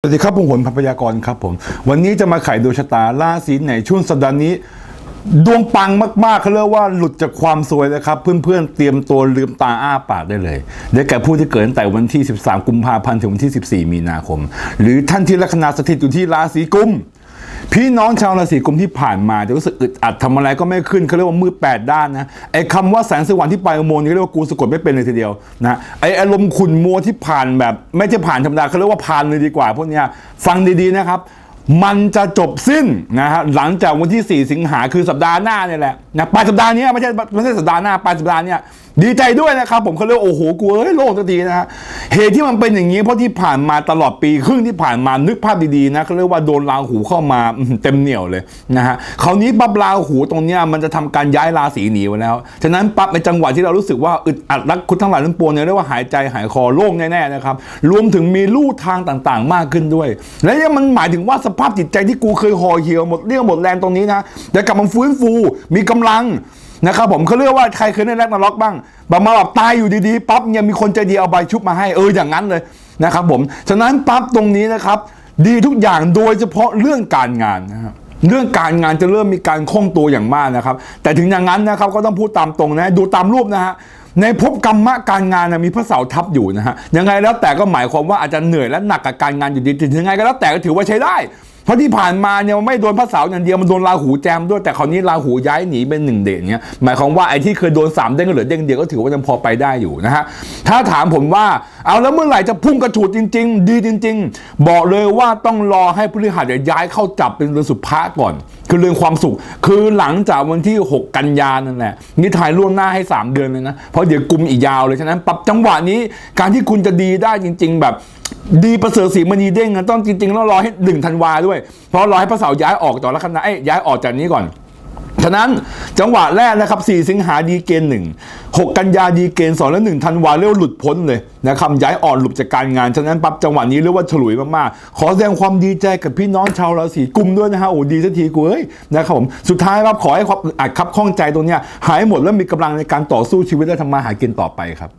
สวัสดีครับผมหนพัพยากรครับผม วันนี้จะมาไขดวงชะตาราศีไหนช่วงสัปดาห์นี้ ดวงปังมากๆเขาเรียกว่าหลุดจากความสวยนะครับ เพื่อนๆเตรียมตัวลืมตาอ้าปากได้เลยได้แก่ผู้ที่เกิดตั้งแต่วันที่ 13 กุมภาพันธ์ถึงวันที่ 14 มีนาคม หรือท่านที่ลัคนาสถิตอยู่ที่ราศีกุม พี่น้องชาวราศีกุมที่ผ่านมาจะรู้สึกอึดอัดทำอะไรก็ไม่ขึ้นเขาเรียกว่ามืดแปดด้านนะไอ้คำว่าแสงสว่างที่ปลายอุโมงค์นี่เรียกว่ากูสะกดไม่เป็นเลยทีเดียวนะไอ้อารมณ์ขุ่นมัวที่ผ่านแบบ ไม่ใช่ผ่านธรรมดาเขาเรียกว่าผ่านเลยดีกว่าพวกเนี้ยฟังดีๆนะครับ มันจะจบสิ้นนะฮะหลังจากวันที่ 4 สิงหาคือสัปดาห์หน้าเนี่ยแหละนะปลายสัปดาห์นี้ไม่ใช่ไม่ใช่สัปดาห์หน้าปลายสัปดาห์นี่ยดีใจด้วยนะครับผมเขาเรียกว่าโอ้โหกูเอ้ยโล่งสักทีนะฮะเหตุที่มันเป็นอย่างนี้เพราะที่ผ่านมาตลอดปีครึ่งที่ผ่านมานึกภาพดีๆนะเขาเรียกว่าโดนราหูเข้ามาเต็มเหนียวเลยนะฮะคราวนี้ปั๊บราหูตรงเนี้ยมันจะทำการย้ายราศีหนีไปแล้วฉะนั้นปั๊บในจังหวะที่เรารู้สึกว่าอึดอัดรักคุณทั้งหลายทั้งปวงเนี่ยเรียกว่าหายใจหายคอโล่งแน่ๆนะครับรวมถึงมีลู่ทางต่างๆ มากขึ้นด้วย และยังมันหมายถึงว่าสภาพจิตใจที่กูเคยห่อเหี่ยวหมดเรี่ยวหมดแรงตรงนี้นะจะกลับมาฟื้นฟูมีกำลังนะครับผมเขาเรียกว่าใครเคยเล่นแรกนาล็อกบ้างแบบมาแบบตายอยู่ดีๆปั๊บเนี่ยมีคนใจดีเอาใบชุบมาให้เอออย่างนั้นเลยนะครับผมฉะนั้นปั๊บตรงนี้นะครับ ดีทุกอย่างโดยเฉพาะเรื่องการงานนะครับเรื่องการงานจะเริ่มมีการคล่องตัวอย่างมากนะครับ แต่ถึงอย่างนั้นนะครับก็ต้องพูดตามตรงนะดูตามรูปนะฮะในภพกรรมะการงานนะมีพระเสาทับอยู่นะฮะยังไงแล้วแต่ก็หมายความว่าอาจจะเหนื่อยและหนักกับการงานอยู่ดีถึงยังไงก็แล้วแต่ก็ถือว่าใช้ได้ เพราะที่ผ่านมาเนี่ยมันไม่โดนพระเสาอย่างเดียวมันโดนราหูแจมด้วยแต่คราวนี้ราหูย้ายหนีเป็นหนึ่งเด่นเนี้ยหมายความว่าไอ้ที่เคยโดนสามเด้งก็เหลือเด้งเดียวก็ถือว่ายังพอไปได้อยู่นะฮะถ้าถามผมว่าเอาแล้วเมื่อไหร่จะพุ่งกระฉูดจริง ๆ ดีจริง ๆ บอกเลยว่าต้องรอให้พฤหัสเนี่ยย้ายเข้าจับเป็นเรือนสุภะก่อน คือเรื่องความสุข คือหลังจากวันที่ 6 กันยานั่นแหละนี่ถ่ายล่วงหน้าให้ 3 เดือนเลยนะเพราะเดี๋ยวกุมอีกยาวเลยฉะนั้นปรับจังหวะนี้การที่คุณจะดีได้จริง ๆ แบบดีประเสริฐสีมณีเด้งต้องจริงๆแล้วรอให้หนึ่งธันวาด้วยเพราะรอให้พระเสาร์ย้ายออกต่อล้วคณะย้ายออกจากนี้ก่อนฉะนั้นจังหวะแรกนะครับ 4 สิงหาดีเกณฑ์หนึ่ง6กันยาดีเกณฑ์สองและ1ธันวาเรียกว่าหลุดพ้นเลยนะครับย้ายอ่อนหลุดจากการงาน ฉะนั้นปั๊บจังหวะนี้เรียกว่าฉลุยมากๆ ขอแสดงความดีใจกับพี่น้องชาวราศีกุมด้วยนะฮะโอ้ดีสักทีกูเอ้ยนะครับผมสุดท้ายครับขอให้ความอัดคับข้องใจตรงเนี้ยหายหมดแล้วมีกำลังในการต่อสู้ชีวิตและทำมาหากินต่อไปครับ